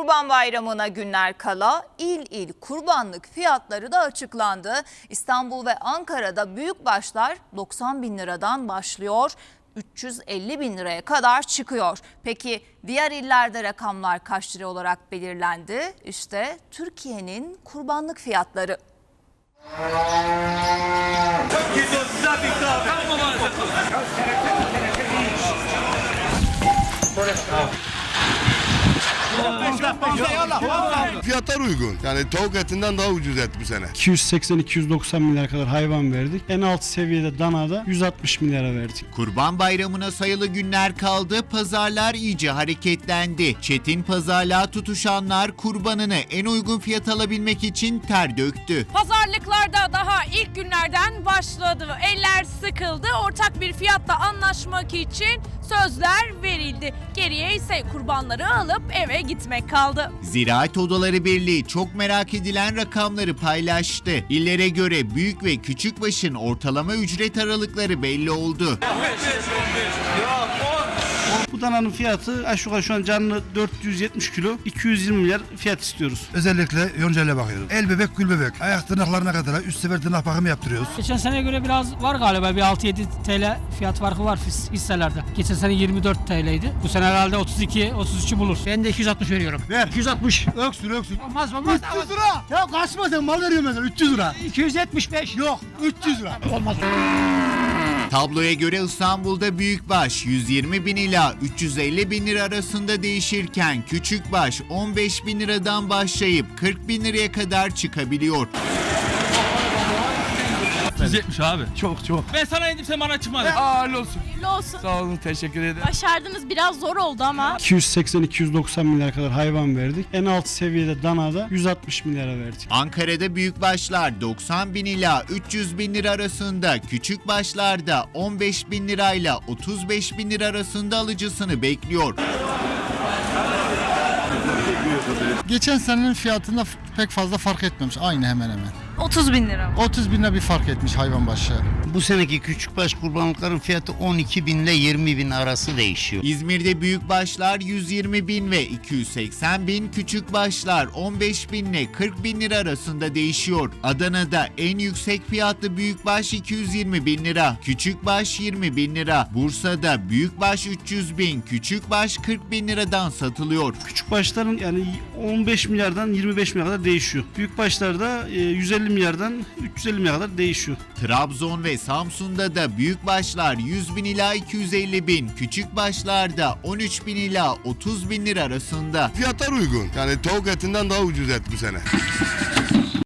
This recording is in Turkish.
Kurban Bayramı'na günler kala il il kurbanlık fiyatları da açıklandı. İstanbul ve Ankara'da büyük başlar 90 bin liradan başlıyor. 350 bin liraya kadar çıkıyor. Peki diğer illerde rakamlar kaç lira olarak belirlendi? İşte Türkiye'nin kurbanlık fiyatları. Fiyatlar uygun. Yani tavuk etinden daha ucuz et bu sene. 280-290 milyar kadar hayvan verdik. En alt seviyede danada 160 milyara verdik. Kurban Bayramı'na sayılı günler kaldı, pazarlar iyice hareketlendi. Çetin pazarlığa tutuşanlar kurbanını en uygun fiyat alabilmek için ter döktü. Pazarlıklarda daha ilk günlerden başladı. Eller sıkıldı. Ortak bir fiyatta anlaşmak için sözler verildi. Geriye ise kurbanları alıp eve gitmek kaldı. Ziraat Odaları Birliği çok merak edilen rakamları paylaştı. İllere göre büyük ve küçük başın ortalama ücret aralıkları belli oldu. Bu dananın fiyatı aşağı yukarı şu an canlı 470 kilo 220 milyar fiyat istiyoruz. Özellikle yoncayla bakıyoruz. El bebek, gül bebek. Ayak tırnaklarına kadar üst sefer tırnak bakımı yaptırıyoruz. Geçen seneye göre biraz var galiba bir 6-7 TL fiyat farkı var his- hisselerde. Geçen sene 24 TL'ydi. Bu sene herhalde 32 33'ü bulur. Ben de 260 veriyorum. Ver. 260. Öksür öksür. Olmaz olmaz. 300 lira. Ya kaçma sen mal veriyorum mesela 300 lira. 275. Yok 300 lira. Olmaz. Tabloya göre İstanbul'da büyükbaş 120 bin ila 350 bin lira arasında değişirken küçükbaş 15 bin liradan başlayıp 40 bin liraya kadar çıkabiliyor. 170 abi. Çok çok. Ben sana indim sen bana çıkmadın. Hayırlı olsun. Hayırlı olsun. Sağ olun teşekkür ederim. Başardınız biraz zor oldu ama. 280-290 milyar kadar hayvan verdik. En alt seviyede danada 160 milyara verdik. Ankara'da büyükbaşlar 90 bin ila 300 bin lira arasında, küçükbaşlarda 15 bin lirayla 35 bin lira arasında alıcısını bekliyor. Geçen senenin fiyatında pek fazla fark etmemiş. Aynı hemen hemen. 30 bin lira. 30 bine bir fark etmiş hayvan başı. Bu seneki küçükbaş kurbanlıkların fiyatı 12 bin ile 20 bin arası değişiyor. İzmir'de büyükbaşlar 120 bin ve 280 bin, küçükbaşlar 15 bin ile 40 bin lira arasında değişiyor. Adana'da en yüksek fiyatlı büyükbaş 220 bin lira, küçükbaş 20 bin lira. Bursa'da büyükbaş 300 bin, küçükbaş 40 bin liradan satılıyor. Küçük başların yani 15 milyardan 25 milyar kadar değişiyor. Büyük başlarda e, 150 milyardan 350 milyar kadar değişiyor. Trabzon ve Samsun'da da büyük başlar 100 bin ila 250 bin, küçük başlarda 13 bin ila 30 bin lira arasında. Fiyatlar uygun. Yani tavuk etinden daha ucuz et bu sene.